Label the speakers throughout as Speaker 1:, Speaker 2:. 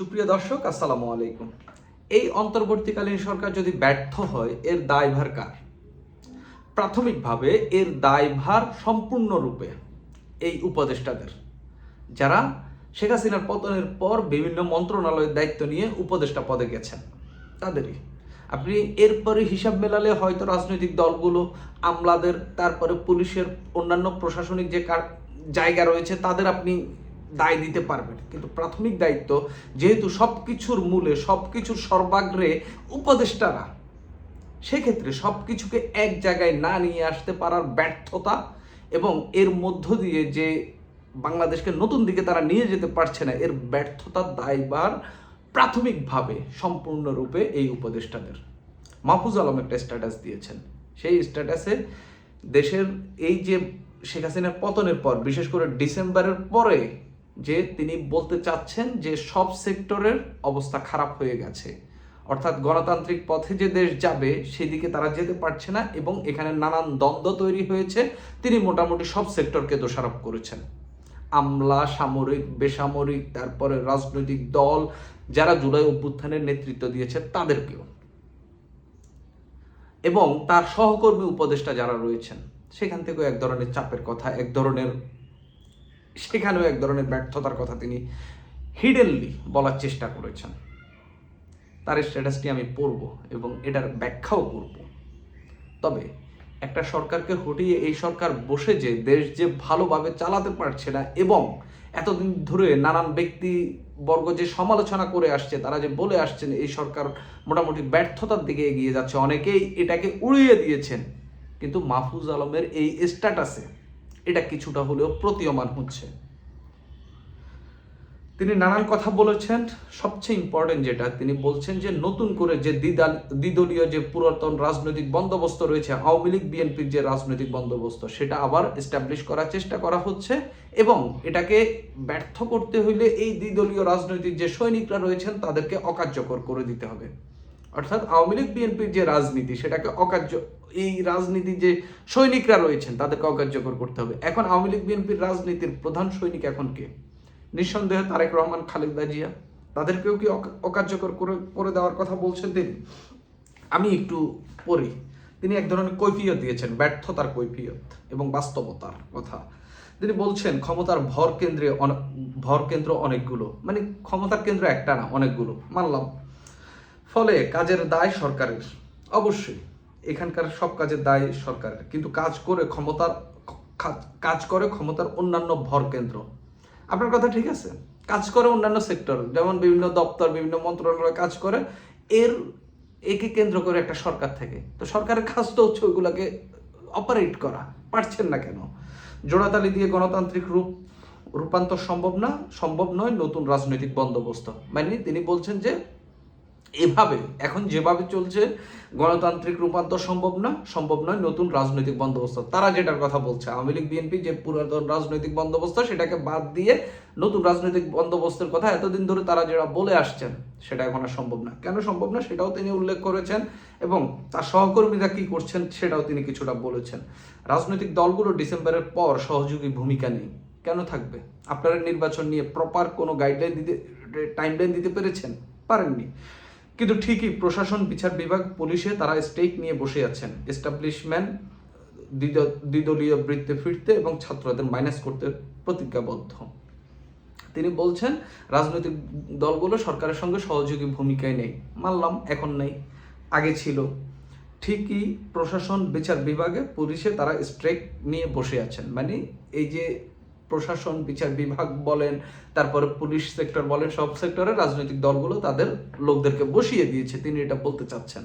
Speaker 1: সুপ্রিয় দর্শক, আসসালামু আলাইকুম। এই অন্তর্বর্তীকালীন সরকার যদি ব্যর্থ হয়, এর দায়ভার কার? প্রাথমিকভাবে এর দায়ভার সম্পূর্ণরূপে এই উপদেষ্টাদের। যারা শেখ হাসিনার পতনের পর বিভিন্ন মন্ত্রণালয়ের দায়িত্ব নিয়ে উপদেষ্টা পদে গেছেন, তাদেরই। আপনি এরপরে হিসাব মেলালে হয়তো রাজনৈতিক দলগুলো, আমলাদের, তারপরে পুলিশের অন্যান্য প্রশাসনিক যে কার জায়গা রয়েছে, তাদের আপনি দায় দিতে পারবেন কিন্তু প্রাথমিক দায়িত্ব যেহেতু সব কিছুর মূলে সব কিছুর সর্বাগ্রে উপদেষ্টারা, সেক্ষেত্রে সব কিছুকে এক জায়গায় না নিয়ে আসতে পারার ব্যর্থতা এবং এর মধ্য দিয়ে যে বাংলাদেশকে নতুন দিকে তারা নিয়ে যেতে পারছে না, এর ব্যর্থতার দায়ভার প্রাথমিকভাবে, সম্পূর্ণরূপে এই উপদেষ্টাদের। মাহফুজ আলম একটা স্ট্যাটাস দিয়েছেন। সেই স্ট্যাটাসে দেশের এই যে শেখ হাসিনার পতনের পর, বিশেষ করে ডিসেম্বরের পরে যে তিনি বলতে চাচ্ছেন যে সব সেক্টরের অবস্থা খারাপ হয়ে গেছে। অর্থাৎ গণতান্ত্রিক পথে যে দেশ যাবে, সেদিকে তারা যেতে পারছে না এবং এখানে নানান দ্বন্দ্ব তৈরি হয়েছে। তিনি মোটামুটি সব সেক্টরকে দোষারোপ করেছেন। আমলা, সামরিক, বেসামরিক, তারপরে রাজনৈতিক দল, যারা জুলাই অভ্যুত্থানের নেতৃত্ব দিয়েছে, তাদেরকেও। এবং তার সহকর্মী উপদেষ্টা যারা রয়েছেন, সেখান থেকেও এক ধরনের চাপের কথা, এক ধরনের সেখানেও এক ধরনের ব্যর্থতার কথা তিনি হিডেনলি বলার চেষ্টা করেছেন। তার স্ট্যাটাসটি আমি পড়ব এবং এটার ব্যাখ্যাও করব। তবে একটা সরকারকে হটিয়ে এই সরকার বসে যে দেশ যে ভালোভাবে চালাতে পারছে না এবং এতদিন ধরে নানান ব্যক্তি বর্গ যে সমালোচনা করে আসছে, তারা যে বলে আসছেন এই সরকার মোটামুটি ব্যর্থতার দিকে এগিয়ে যাচ্ছে, অনেকেই এটাকে উড়িয়ে দিয়েছেন। কিন্তু মাহফুজ আলমের এই স্ট্যাটাসে এটা কিছুটা হলেও প্রতীয়মান হচ্ছে। তিনি নানান কথা বলেছেন। সবচেয়ে ইম্পর্টেন্ট যেটা, তিনি বলছেন যে নতুন করে যে দ্বিদাল, দ্বিদলীয় যে পুরাতন রাজনৈতিক বন্দোবস্ত রয়েছে, আওয়ামী লীগ, বিএনপির যে রাজনৈতিক বন্দোবস্ত, সেটা আবার এস্টাবলিশ করার চেষ্টা করা হচ্ছে এবং এটাকে ব্যর্থ করতে হইলে এই দ্বিদলীয় রাজনৈতিক যে সৈনিকরা রয়েছেন, তাদেরকে অকার্যকর করে দিতে হবে। অর্থাৎ আওয়ামী লীগ, বিএনপির যে রাজনীতি, সেটাকে অকার্য, এই রাজনীতির যে সৈনিকরা রয়েছেন, তাদেরকে অকার্যকর করতে হবে। এখন আওয়ামী লীগ, বিএনপির রাজনীতির প্রধান সৈনিক এখন কে? নিঃসন্দেহে তারেক রহমান, খালেদা জিয়া। তাদেরকেও কি অকা- অকার্যকর করে করে দেওয়ার কথা বলছেন তিনি? আমি একটু পড়ি। তিনি এক ধরনের কৈফিয়ত দিয়েছেন, ব্যর্থতার কৈফিয়ত এবং বাস্তবতার কথা। তিনি বলছেন, ক্ষমতার ভর কেন্দ্রে ভর কেন্দ্র অনেকগুলো। মানে ক্ষমতার কেন্দ্র একটা না, অনেকগুলো। মানলাম। ফলে কাজের দায় সরকারের। অবশ্যই, এখানকার সব কাজের দায় সরকারের। কিন্তু কাজ করে ক্ষমতার কাজ করে ক্ষমতার অন্যান্য ভর কেন্দ্র। আপনার কথা ঠিক আছে। কাজ করে অন্যান্য সেক্টর যেমন বিভিন্ন দপ্তর, বিভিন্ন মন্ত্রণালয় কাজ করে, এর একে কেন্দ্র করে একটা সরকার থেকে। তো সরকারের কাজ তো হচ্ছে ওইগুলোকে অপারেট করা, পারছেন না কেন? জোড়াতালি দিয়ে গণতান্ত্রিক রূপ, রূপান্তর সম্ভব না, সম্ভব নয় নতুন রাজনৈতিক বন্দোবস্ত। মানে তিনি বলছেন যে এভাবে, এখন যেভাবে চলছে, গণতান্ত্রিক রূপান্তর সম্ভব না, সম্ভব নয় নতুন রাজনৈতিক বন্দোবস্ত। তারা যেটার কথা বলছে, আওয়ামী লীগ, বিএনপি যে পুরাতন রাজনৈতিক বন্দোবস্ত, সেটাকে বাদ দিয়ে নতুন রাজনৈতিক বন্দোবস্তের কথা এতদিন ধরে তারা যেটা বলে আসছেন, সেটা এখন আর সম্ভব না। কেন সম্ভব না? সেটাও তিনি উল্লেখ করেছেন এবং তার সহকর্মীরা কি করছেন, সেটাও তিনি কিছুটা বলেছেন। রাজনৈতিক দলগুলো ডিসেম্বরের পর সহযোগী ভূমিকা নেই। কেন থাকবে? আপনারা নির্বাচন নিয়ে প্রপার কোনো গাইডলাইন দিতে টাইমলাইন দিতে পেরেছেন? পারেননি। কিন্তু ঠিকই প্রশাসন, বিচার বিভাগ, পুলিশে তারা স্টেক নিয়ে বসে আছেন। এস্টাবলিশমেন্ট দ্বিদলীয় বৃত্তে ফিরতে এবং ছাত্রদের মাইনাস করতে প্রতিজ্ঞাবদ্ধ। তিনি বলছেন, রাজনৈতিক দলগুলো সরকারের সঙ্গে সহযোগী ভূমিকায় নেই। মানলাম, এখন নেই, আগে ছিল। ঠিকই প্রশাসন, বিচার বিভাগে, পুলিশে তারা স্ট্রেক নিয়ে বসে আছেন। মানে এই যে প্রশাসন, বিচার বিভাগ বলেন, তারপরে পুলিশ সেক্টর বলেন, সব সেক্টরে রাজনৈতিক দলগুলো তাদের লোকদেরকে বসিয়ে দিয়েছে, তিনি এটা বলতে চাচ্ছেন।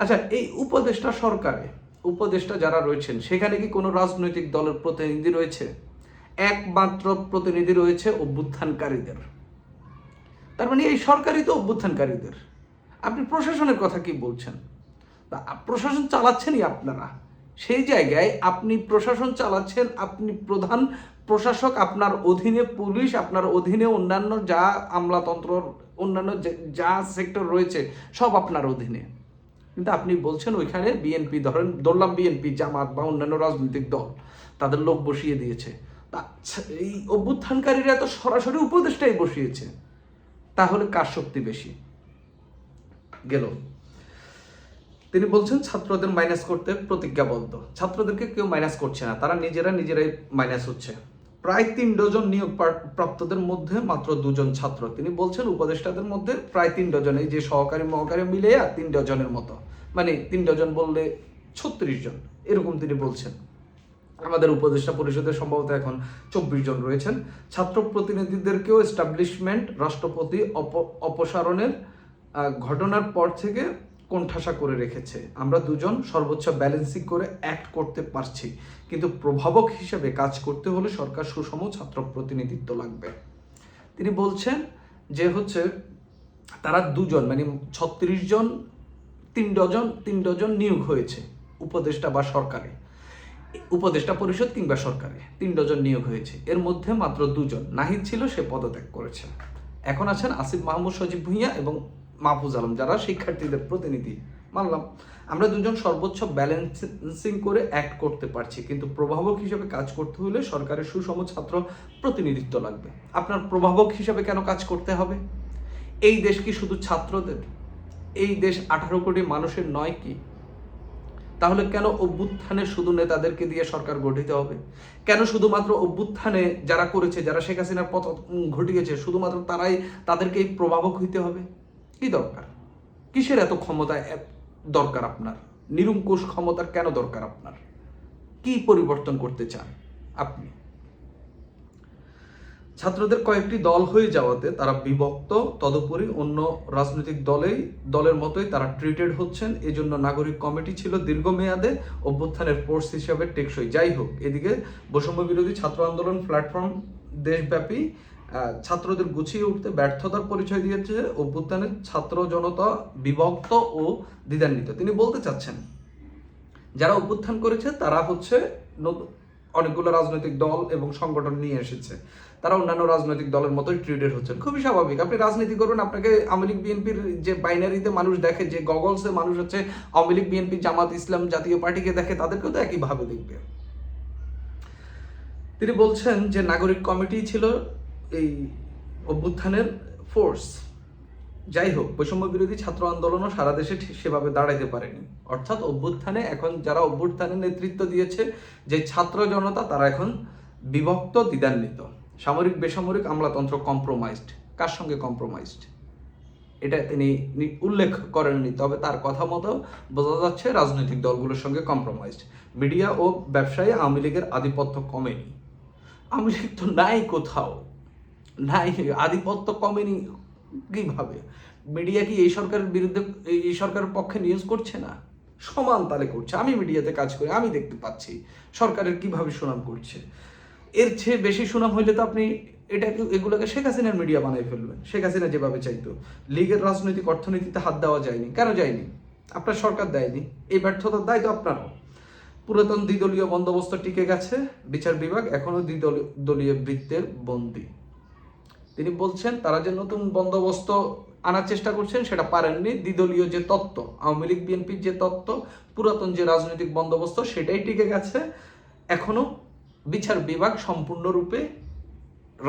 Speaker 1: আচ্ছা এই উপদেষ্টা সরকারে, উপদেষ্টা যারা রয়েছেন, সেখানে কি কোনো রাজনৈতিক দলের প্রতিনিধি রয়েছে? একমাত্র প্রতিনিধি রয়েছে অভ্যুত্থানকারীদের। তার মানে এই সরকারই তো অভ্যুত্থানকারীদের। আপনি প্রশাসনের কথা কি বলছেন? প্রশাসন চালাচ্ছেনই আপনারা। সেই জায়গায় আপনি প্রশাসন চালাচ্ছেন, আপনি প্রধান প্রশাসক আপনার অধীনে, পুলিশ আপনার অধীনে, অন্যান্য যা আমলাতন্ত্র, অন্যান্য যে- সেক্টর রয়েছে, সব আপনার অধীনে। কিন্তু আপনি বলছেন ওইখানে বিএনপি ধরেন ধরলাম বিএনপি জামাত বা অন্যান্য রাজনৈতিক দল, তাদের লোক বসিয়ে দিয়েছে। এই অভ্যুত্থানকারীরা তো সরাসরি উপদেষ্টাই বসিয়েছে। তাহলে কার শক্তি বেশি? গেল। তিনি বলছেন, ছাত্রদের মাইনাস করতে প্রতিজ্ঞাবদ্ধ। ছাত্রদেরকে কেউ মাইনাস করছে না, তারা নিজেরা নিজেরাই মাইনাস হচ্ছে। প্রায় তিন ডজন নিয়োগ প্রাপ্তদের মধ্যে মাত্র দুজন ছাত্র। তিনি বলছেন উপদেষ্টাদের মধ্যে প্রায় তিন ডজন, এই যে সহকারী মহকারী মিলে আর তিন ডজনের মতো। মানে তিন ডজন বললে ছত্রিশ জন, এরকম তিনি বলছেন। আমাদের উপদেষ্টা পরিষদে সম্ভবত এখন চব্বিশ জন রয়েছেন। ছাত্র প্রতিনিধিদেরকেও এস্টাবলিশমেন্ট রাষ্ট্রপতি অপ- অপসারণের ঘটনার পর থেকে কোণঠাসা করে রেখেছে। আমরা দুজন সর্বোচ্চ ব্যালেন্সিং করে অ্যাক্ট করতে পারছি। কিন্তু প্রভাবক হিসেবে কাজ করতে হলে সরকার সুষম ছাত্র প্রতিনিধিত্ব লাগবে। তিনি বলছেন যে হচ্ছে তারা দুজন মানে ছত্রিশ জন, তিন ডজন তিন ডজন নিয়োগ হয়েছে উপদেষ্টা বা সরকারে। উপদেষ্টা পরিষদ কিংবা সরকারে তিন ডজন নিয়োগ হয়েছে। এর মধ্যে মাত্র দুজন। নাহিদ ছিল, সে পদত্যাগ করেছে। এখন আছেন আসিফ মাহমুদ সজীব ভুঁইয়া এবং মাহফুজ আলম, যারা শিক্ষার্থীদের প্রতিনিধি। মানলাম, আমরা দুজন সর্বোচ্চ ব্যালেন্সিং করে অ্যাক্ট করতে পারছি, কিন্তু প্রভাবক হিসেবে কাজ করতে হলে সরকারের সুষম ছাত্র প্রতিনিধিত্ব লাগবে। আপনার প্রভাবক হিসেবে কেন কাজ করতে হবে? এই দেশ কি শুধু ছাত্রদের? এই দেশ আঠারো কোটি মানুষের নয় কি? তাহলে কেন অভ্যুত্থানে শুধু নেতাদেরকে দিয়ে সরকার গঠিত হবে? কেন শুধুমাত্র অভ্যুত্থানে যারা করেছে, যারা শেখ হাসিনার পথ ঘটিয়েছে, শুধুমাত্র তারাই তাদেরকেই প্রভাবক হইতে হবে? কি দরকার? কিসের এত ক্ষমতা দরকার আপনার? নিরঙ্কুশ ক্ষমতার কেন দরকার আপনার? কি পরিবর্তন করতে চান আপনি? ছাত্রদের কয়েকটি দল হয়ে যাওয়াতে তারা বিভক্ত, তদুপরি অন্য রাজনৈতিক দলেই, দলের মতোই তারা ট্রিটেড হচ্ছেন। এজন্য নাগরিক কমিটি ছিল দীর্ঘমেয়াদে অভ্যুত্থানের ফোর্স হিসাবে টেকসই। যাই হোক, এদিকে বৈষম্য বিরোধী ছাত্র আন্দোলন প্ল্যাটফর্ম দেশব্যাপী ছাত্রদের গুছিয়ে উঠতে ব্যর্থতার পরিচয় দিয়েছে অভ্যুত্থানের ছাত্র জনতা বিভক্ত ও দ্বিধান্বিত। তিনি বলতে চাচ্ছেন, যারা অভ্যুত্থান করেছে তারা হচ্ছে অনেকগুলো রাজনৈতিক দল এবং সংগঠন নিয়ে এসেছে। তারা অন্যান্য রাজনৈতিক দলের মতোই ট্রিটেড হচ্ছেন। খুবই স্বাভাবিক। আপনি রাজনীতি করবেন আপনাকে আওয়ামী লীগ, বিএনপির যে বাইনারিতে মানুষ দেখে, যে গগলসে মানুষ হচ্ছে আওয়ামী লীগ, বিএনপি, জামাত ইসলাম জাতীয় পার্টিকে দেখে, তাদেরকেও তো একইভাবে দেখবে। তিনি বলছেন যে নাগরিক কমিটি ছিল এই অভ্যুত্থানের ফোর্স যাই হোক, বৈষম্য বিরোধী ছাত্র আন্দোলনও সারা দেশে সেভাবে দাঁড়াইতে পারেনি। অর্থাৎ অভ্যুত্থানে এখন যারা অভ্যুত্থানে নেতৃত্ব দিয়েছে, যে ছাত্র জনতা, তারা এখন বিভক্ত, দ্বিধান্বিত। সামরিক, বেসামরিক আমলাতন্ত্র কম্প্রোমাইজড কার সঙ্গে কম্প্রোমাইজড এটা তিনি উল্লেখ করেননি, তবে তার কথা মতো বোঝা যাচ্ছে রাজনৈতিক দলগুলোর সঙ্গে কম্প্রোমাইজড মিডিয়া ও ব্যবসায়ী আওয়ামী লীগের আধিপত্য কমেনি। আওয়ামী লীগ তো নাই কোথাও। নাই, আধিপত্য কমেনি কীভাবে? মিডিয়া কি এই সরকারের বিরুদ্ধে, এই- সরকারের পক্ষে নিউজ করছে না? সমান তালে করছে। আমি মিডিয়াতে কাজ করি, আমি দেখতে পাচ্ছি সরকারের কীভাবে সুনাম করছে। এর চেয়ে বেশি সুনাম হইলে তো আপনি এটাকে এগুলোকে শেখ হাসিনার মিডিয়া বানাই ফেলবেন? শেখ হাসিনা যেভাবে চাইতো। লীগের রাজনৈতিক অর্থনীতিতে হাত দেওয়া যায়নি। কেন যায়নি? আপনার সরকার দেয়নি। এই ব্যর্থতার দায় তো আপনারও। পুরাতন দ্বিদলীয় বন্দোবস্ত টিকে গেছে, বিচার বিভাগ এখনও দ্বিদলীয়, দলীয় বৃত্তের বন্দী। তিনি বলছেন, তারা যে নতুন বন্দোবস্ত আনার চেষ্টা করছেন, সেটা পারেননি। দ্বিদলীয় যে তত্ত্ব, আওয়ামী লীগ, বিএনপির যে তত্ত্ব, পুরাতন যে রাজনৈতিক বন্দোবস্ত, সেটাই টিকে গেছে। এখনও বিচার বিভাগ সম্পূর্ণরূপে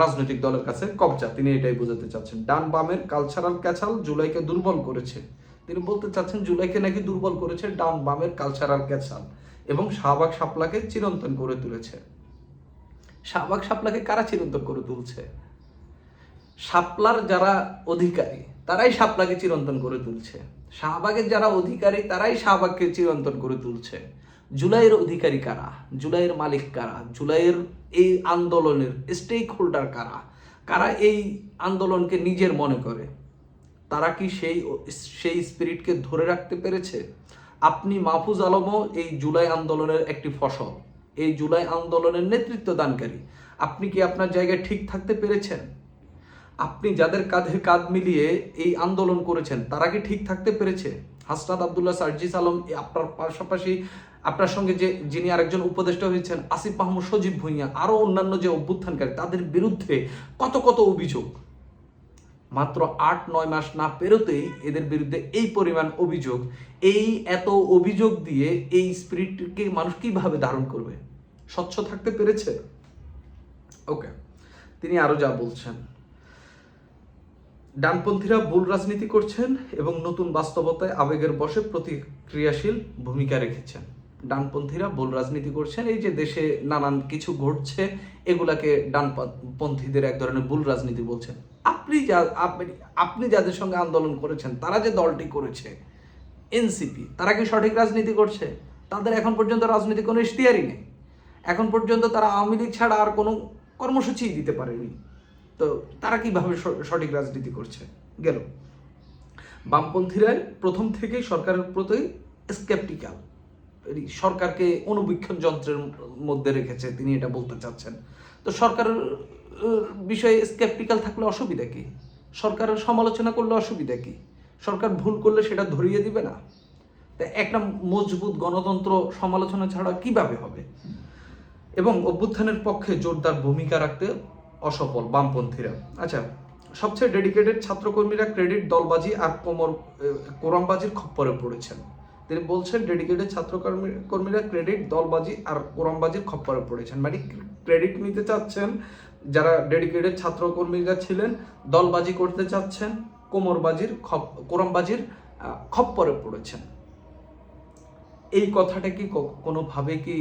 Speaker 1: রাজনৈতিক দলের কাছে কবজা। তিনি এটাই বোঝাতে চাচ্ছেন। ডান বামের কালচারাল ক্যাচাল জুলাইকে দুর্বল করেছে। তিনি বলতে চাচ্ছেন, জুলাইকে নাকি দুর্বল করেছে ডান বামের কালচারাল ক্যাচাল এবং শাহবাগ শাপলাকে চিরন্তন করে তুলেছে। শাহবাগ শাপলাকে কারা চিরন্তন করে তুলছে? শাপলার যারা অধিকারী, তারাই শাপলাকে চিরন্তন করে তুলছে। শাহবাগের যারা অধিকারী, তারাই শাহবাগকে চিরন্তন করে তুলছে। জুলাইয়ের অধিকারী কারা? জুলাইয়ের মালিক কারা? জুলাইয়ের এই আন্দোলনের স্টেক হোল্ডার কারা? কারা এই আন্দোলনকে নিজের মনে করে? তারা কি সেই সেই স্পিরিটকে ধরে রাখতে পেরেছে? আপনি মাহফুজ আলমও এই জুলাই আন্দোলনের একটি ফসল। এই জুলাই আন্দোলনের নেতৃত্ব দানকারী আপনি কি আপনার জায়গায় ঠিক থাকতে পেরেছেন? আপনি যাদের কাঁধে কাঁধ মিলিয়ে এই আন্দোলন করেছেন, তারা কি ঠিক থাকতে পেরেছে? হাসনাত আবদুল্লাহ সার্জিস আলম আপনার পাশাপাশি আপনার সঙ্গে যে যিনি আরেকজন উপদেষ্টা হয়েছেন, আসিফ মাহমুদ সজীব ভুঁইয়া আরও অন্যান্য যে অভ্যুত্থানকারী, তাদের বিরুদ্ধে কত কত অভিযোগ? মাত্র আট, নয় মাস না পেরোতেই এদের বিরুদ্ধে এই পরিমাণ অভিযোগ, এই এত অভিযোগ দিয়ে এই স্পিরিটকে মানুষ কীভাবে ধারণ করবে? স্বচ্ছ থাকতে পেরেছে? ওকে, তিনি আরও যা বলছেন। ডানপন্থীরা ভুল রাজনীতি করছেন এবং নতুন বাস্তবতায় আবেগের বশে প্রতিক্রিয়াশীল ভূমিকা রেখেছেন। ডানপন্থীরা ভুল রাজনীতি করছেন, এই যে দেশে নানান কিছু ঘটছে, এগুলাকে ডানপন্থীদের এক ধরনের ভুল রাজনীতি বলছেন। আপনি যা, আপনি আপনি যাদের সঙ্গে আন্দোলন করেছেন, তারা যে দলটি করেছে, এনসিপি, তারা কি সঠিক রাজনীতি করছে? তাদের এখন পর্যন্ত রাজনীতি কোনো ইশতিয়ারই নেই। এখন পর্যন্ত তারা আওয়ামী লীগ ছাড়া আর কোনো কর্মসূচিই দিতে পারেনি। তো তারা কীভাবে সঠিক রাজনীতি করছে? গেল। বামপন্থীরা প্রথম থেকেই সরকারের প্রতি স্কেপটিক্যাল সরকারকে অনুবীক্ষণ যন্ত্রের মধ্যে রেখেছে, তিনি এটা বলতে চাচ্ছেন। তো সরকারের বিষয়ে স্কেপটিক্যাল থাকলে অসুবিধা কি? সরকারের সমালোচনা করলে অসুবিধা কি? সরকার ভুল করলে সেটা ধরিয়ে দিবে না? তা একটা মজবুত গণতন্ত্র সমালোচনা ছাড়া কীভাবে হবে? এবং অভ্যুত্থানের পক্ষে জোরদার ভূমিকা রাখতে অসফল বামপন্থীরা। আচ্ছা সবচেয়ে ডেডিকেটেড ছাত্রকর্মীরা ক্রেডিট দলবাজি আর কোমর এ, কোরআনবাজির খপ্পরে পড়েছেন। তিনি বলছেন ডেডিকেটেড ছাত্রকর্মী কর্মীরা ক্রেডিট দলবাজি আর কোরআনবাজির খপ্পরে পড়েছেন। মানে ক্রেডিট নিতে চাচ্ছেন? যারা ডেডিকেটেড ছাত্রকর্মীরা ছিলেন দলবাজি করতে চাচ্ছেন কোমরবাজির খপ কোরআনবাজির খপ্পরে পড়েছেন। এই কথাটা কি কোনোভাবে কি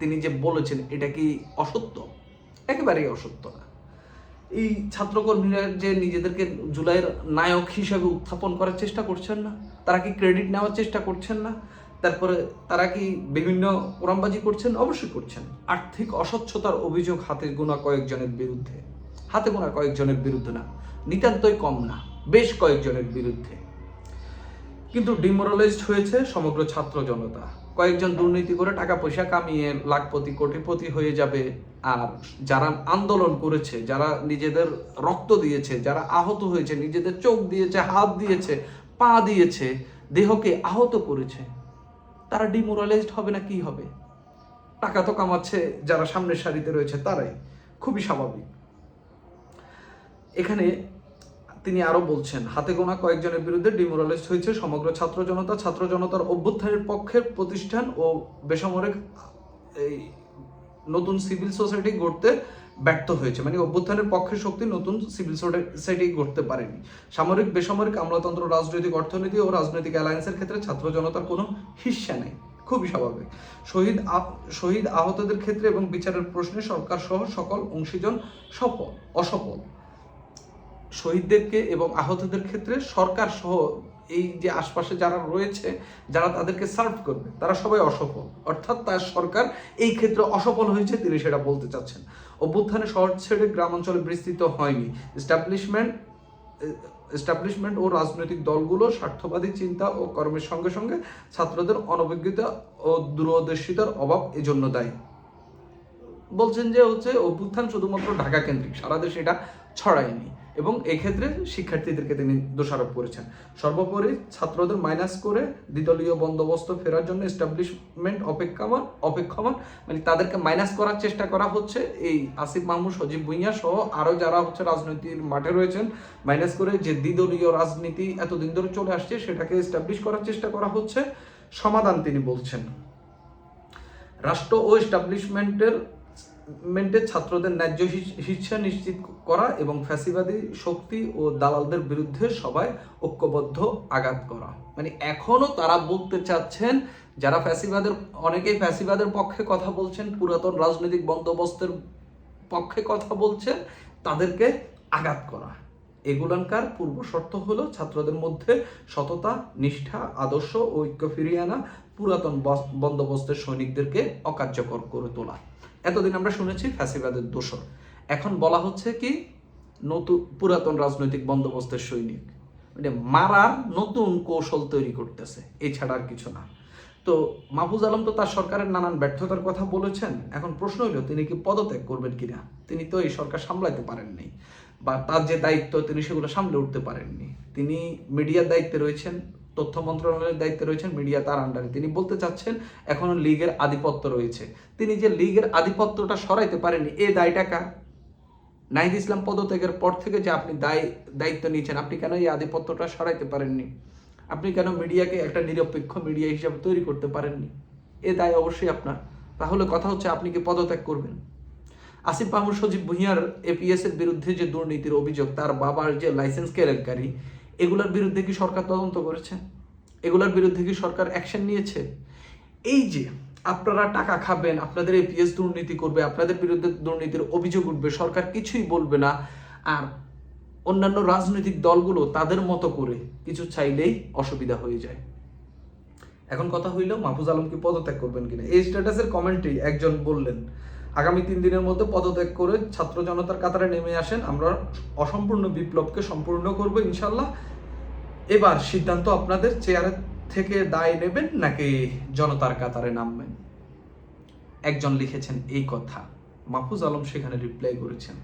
Speaker 1: তিনি যে বলেছেন এটা কি অসত্য? একেবারেই অসত্য না। এই ছাত্রকর্মীরা যে নিজেদেরকে জুলাইয়ের নায়ক হিসেবে উত্থাপন করার চেষ্টা করছেন না, তারা কি ক্রেডিট নেওয়ার চেষ্টা করছেন না? তারপরে তারা কি বিভিন্ন ওরামবাজি করছেন? অবশ্যই করছেন। আর্থিক অস্বচ্ছতার অভিযোগ হাতে গোনা কয়েকজনের বিরুদ্ধে। হাতে গোনা কয়েকজনের বিরুদ্ধে না, নিতান্তই কম না, বেশ কয়েকজনের বিরুদ্ধে। কিন্তু ডিমোরালাইজড হয়েছে সমগ্র ছাত্র জনতা। কয়েকজন দুর্নীতি করে টাকা পয়সা কামিয়ে লাখপতি কোটিপতি হয়ে যাবে। আর যারা আন্দোলন করেছে, যারা নিজেদের রক্ত দিয়েছে, যারা আহত হয়েছে, নিজেদের চোখ দিয়েছে, হাত দিয়েছে, পা দিয়েছে, দেহকে আহত করেছে, তারা ডিমোরালাইজড হবে না কি হবে? টাকা তো কামাচ্ছে যারা সামনের সারিতে রয়েছে তারাই। খুবই স্বাভাবিক। এখানে তিনি আরও বলছেন, হাতে গোনা কয়েকজনের বিরুদ্ধে ডিমোরালাইজ হয়েছে সমগ্র ছাত্র জনতা। ছাত্র জনতার অভ্যুত্থানের পক্ষের প্রতিষ্ঠান ও বেসামরিক, এই নতুন সিভিল সোসাইটি গড়তে ব্যর্থ হয়েছে। মানে অভ্যুত্থানের পক্ষের শক্তি নতুন সিভিল সোসাইটি গড়তে পারেনি। সামরিক, বেসামরিক আমলাতন্ত্র, রাজনৈতিক অর্থনীতি ও রাজনৈতিক অ্যালায়েন্সের ক্ষেত্রে ছাত্র জনতার কোনো হিস্সা নেই। খুবই স্বাভাবিক। শহীদ শহীদ আহতদের ক্ষেত্রে এবং বিচারের প্রশ্নে সরকার সহ সকল অংশীজন সফল, অসফল। শহীদদেরকে এবং আহতদের ক্ষেত্রে সরকার সহ এই যে আশপাশে যারা রয়েছে, যারা তাদেরকে সার্ভ করবে, তারা সবাই অসফল। অর্থাৎ তার সরকার এই ক্ষেত্রে অসফল হয়েছে তিনি সেটা বলতে চাচ্ছেন। অভ্যুত্থানে শহর ছেড়ে গ্রাম অঞ্চলে বিস্তৃত হয়নি। এস্টাবলিশমেন্ট এস্টাবলিশমেন্ট ও রাজনৈতিক দলগুলো স্বার্থবাদী চিন্তা ও কর্মের সঙ্গে সঙ্গে ছাত্রদের অনভিজ্ঞতা ও দূরদর্শিতার অভাব এজন্য দায়ী। বলছেন যে হচ্ছে অভ্যুত্থান শুধুমাত্র ঢাকা কেন্দ্রিক সারা দেশে এটা ছড়ায়নি। এবং এক্ষেত্রে শিক্ষার্থীদেরকে তিনি দোষারোপ করেছেন। সর্বোপরি ছাত্রদের মাইনাস করে দ্বিদলীয় বন্দোবস্ত ফেরার জন্য এস্টাবলিশমেন্ট অপেক্ষামান অপেক্ষমান মানে তাদেরকে মাইনাস করার চেষ্টা করা হচ্ছে। এই আসিফ মাহমুদ, সজীব ভুইয়া সহ আরও যারা হচ্ছে রাজনীতির মাঠে রয়েছেন মাইনাস করে যে দ্বিদলীয় রাজনীতি এতদিন ধরে চলে আসছে, সেটাকে এস্টাবলিশ করার চেষ্টা করা হচ্ছে। সমাধান তিনি বলছেন। রাষ্ট্র ও এস্টাবলিশমেন্টের মেন্টের ছাত্রদের ন্যায্য হিস্সা নিশ্চিত করা এবং ফ্যাসিবাদী শক্তি ও দালালদের বিরুদ্ধে সবাই ঐক্যবদ্ধ আঘাত করা। মানে এখনও তারা বলতে চাচ্ছেন, যারা ফ্যাসিবাদের, অনেকেই ফ্যাসিবাদের পক্ষে কথা বলছেন, পুরাতন রাজনৈতিক বন্দোবস্তের পক্ষে কথা বলছেন, তাদেরকে আঘাত করা। এগুলানকার পূর্ব শর্ত হলো ছাত্রদের মধ্যে সততা, নিষ্ঠা, আদর্শ ঐক্য ফিরিয়ে আনা, পুরাতন বন্দোবস্তের সৈনিকদেরকে অকার্যকর করে তোলা। এতদিন আমরা শুনেছি ফ্যাসিবাদের দোষর। এখন বলা হচ্ছে কি নতুন পুরাতন রাজনৈতিক বন্দোবস্তের সৈনিক। মানে মারার নতুন কৌশল তৈরি করতেছে এছাড়া আর কিছু না। তো মাহফুজ আলম তো তার সরকারের নানান ব্যর্থতার কথা বলেছেন। এখন প্রশ্ন হলো, তিনি কি পদত্যাগ করবেন কিনা? তিনি তো এই সরকার সামলাইতে পারেননি বা তার যে দায়িত্ব, তিনি সেগুলো সামলে উঠতে পারেননি। তিনি মিডিয়ার দায়িত্বে রয়েছেন তথ্য মন্ত্রণালয়ের দায়িত্বে রয়েছেন মিডিয়া তার আন্ডারে। তিনি বলতে চাচ্ছেন, এখনও লীগের আধিপত্য রয়েছে। তিনি যে লীগের আধিপত্যটা সরাইতে পারেননি, এ দায়টা কার? নাহিদ ইসলাম পদত্যাগের পর থেকে যে আপনি দায়, দায়িত্ব নিয়েছেন, আপনি কেন এই আধিপত্যটা সরাইতে পারেননি? আপনি কেন মিডিয়াকে একটা নিরপেক্ষ মিডিয়া হিসাবে তৈরি করতে পারেননি? এ দায় অবশ্যই আপনার। তাহলে কথা হচ্ছে, আপনি কি পদত্যাগ করবেন? আসিফ মাহমুদ সজীব ভুঁইয়ার এপিএস এর বিরুদ্ধে যে দুর্নীতির অভিযোগ, তার বাবার যে লাইসেন্স কেলেঙ্কারি এগুলোর বিরুদ্ধে কি সরকার তদন্ত করেছে? এগুলোর বিরুদ্ধে কি সরকার অ্যাকশন নিয়েছে? এই যে আপনারা টাকা খাবেন, আপনাদের এপিএস দুর্নীতি করবে, আপনাদের বিরুদ্ধে দুর্নীতির অভিযোগ উঠবে, সরকার কিছুই বলবে না। আর অন্যান্য রাজনৈতিক দলগুলো তাদের মতো করে কিছু চাইলেই অসুবিধা হয়ে যায়। এখন কথা হইল, মাহফুজ আলম কি পদত্যাগ করবেন কিনা? এই স্ট্যাটাসের কমেন্টেই একজন বললেন। আগামী তিন দিনের মধ্যে পদত্যাগ করে ছাত্র জনতার কাতারে নেমে আসেন। আমরা অসম্পূর্ণ বিপ্লবকে সম্পূর্ণ করব ইনশাল্লাহ। এবার সিদ্ধান্ত আপনাদের চেয়ারের থেকে দায় নেবেন নাকি জনতার কাতারে নামবেন? একজন লিখেছেন এই কথা। মাহফুজ আলম সেখানে রিপ্লাই করেছেন।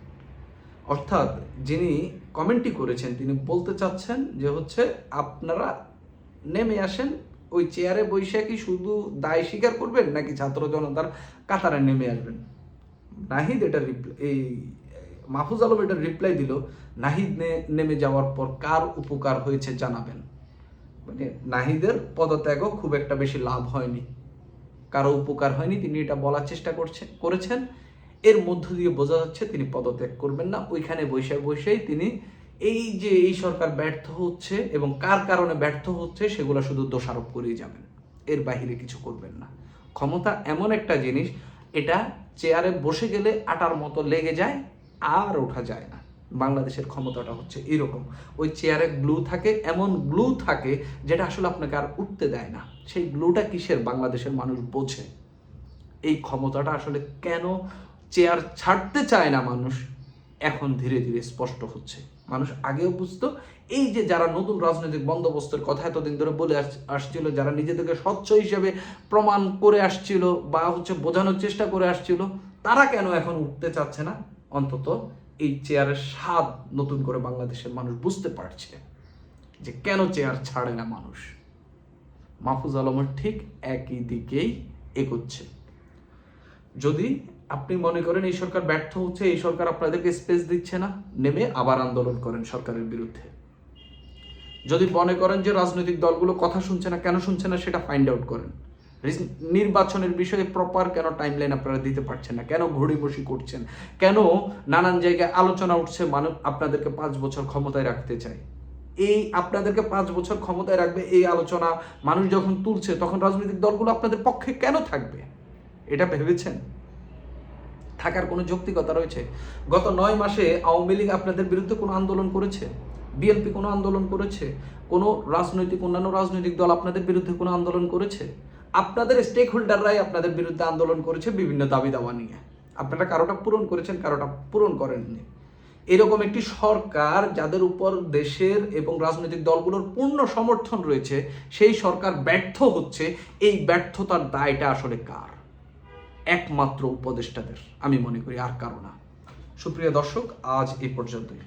Speaker 1: অর্থাৎ যিনি কমেন্টই করেছেন, তিনি বলতে চাচ্ছেন যে হচ্ছে, আপনারা নেমে আসেন, ওই চেয়ারে কি শুধু দায় স্বীকার করবেন নাকি ছাত্র জনতার কাতারে নেমে আসবেন? নাহিদ এটা এই, মাহফুজ আলম এটা রিপ্লাই দিল, নাহিদ নেমে যাওয়ার পর কার উপকার হয়েছে জানাবেন? মানে নাহিদের পদত্যাগও খুব একটা বেশি লাভ হয়নি। কারও উপকার হয়নি, তিনি এটা বলার চেষ্টা করছে, করেছেন। এর মধ্য দিয়ে বোঝা যাচ্ছে তিনি পদত্যাগ করবেন না। ওইখানে বসে, বসেই তিনি এই যে এই সরকার ব্যর্থ হচ্ছে এবং কার কারণে ব্যর্থ হচ্ছে, সেগুলো শুধু দোষারোপ করেই যাবেন। এর বাহিরে কিছু করবেন না। ক্ষমতা এমন একটা জিনিস এটা চেয়ারে বসে গেলে আটার মতো লেগে যায়, আর ওঠা যায় না। বাংলাদেশের ক্ষমতাটা হচ্ছে এরকম। ওই চেয়ারে গ্লু থাকে, এমন গ্লু থাকে যেটা আসলে আপনাকে আর উঠতে দেয় না। সেই গ্লুটা কিসের? বাংলাদেশের মানুষ বোঝে। এই ক্ষমতাটা আসলে কেন চেয়ার ছাড়তে চায় না মানুষ? এখন ধীরে ধীরে স্পষ্ট হচ্ছে। মানুষ আগেও বুঝতো। এই যে যারা নতুন রাজনৈতিক বন্দোবস্তের কথা এতদিন ধরে বলে আস- আসছিল, যারা নিজেদেরকে স্বচ্ছ হিসেবে প্রমাণ করে আসছিল বা হচ্ছে বোঝানোর চেষ্টা করে আসছিল, তারা কেন এখন উঠতে চাচ্ছে না? অন্তত এই চেয়ারের স্বাদ নতুন করে বাংলাদেশের মানুষ বুঝতে পারছে যে কেন চেয়ার ছাড়ে না মানুষ। মাহফুজ আলমের ঠিক একই দিকেই এগোচ্ছে। যদি আপনি মনে করেন এই সরকার ব্যর্থ হচ্ছে, এই সরকার আপনাদেরকে স্পেস দিচ্ছে না? নেমে আবার আন্দোলন করেন সরকারের বিরুদ্ধে। যদি মনে করেন যে রাজনৈতিক দলগুলো কথা শুনছে না, কেন শুনছে না সেটা ফাইন্ড আউট করেন। নির্বাচনের বিষয়ে প্রপার কেন টাইমলাইন আপনারা দিতে পারছেন না? কেন ঘড়িবসি করছেন? কেন নানান জায়গায় আলোচনা উঠছে মানব আপনাদেরকে পাঁচ বছর ক্ষমতায় রাখতে চায়? এই আপনাদেরকে পাঁচ বছর ক্ষমতায় রাখবে, এই আলোচনা মানুষ যখন তুলছে, তখন রাজনৈতিক দলগুলো আপনাদের পক্ষে কেন থাকবে? এটা ভেবেছেন? থাকার কোনো যৌক্তিকতা রয়েছে? গত নয় মাসে আওয়ামী লীগ আপনাদের বিরুদ্ধে কোনো আন্দোলন করেছে? বিএনপি কোনো আন্দোলন করেছে? কোনো রাজনৈতিক, অন্যান্য রাজনৈতিক দল আপনাদের বিরুদ্ধে কোনো আন্দোলন করেছে? আপনাদের স্টেক হোল্ডাররাই আপনাদের বিরুদ্ধে আন্দোলন করেছে বিভিন্ন দাবি দাওয়া নিয়ে। আপনারা কারোটা পূরণ করেছেন, কারোটা পূরণ করেননি। এরকম একটি সরকার যাদের উপর দেশের এবং রাজনৈতিক দলগুলোর পূর্ণ সমর্থন রয়েছে, সেই সরকার ব্যর্থ হচ্ছে। এই ব্যর্থতার দায়টা আসলে কার? একমাত্র উপদেষ্টাদের আমি মনে করি আর কারও না। সুপ্রিয় দর্শক আজ এ পর্যন্তই।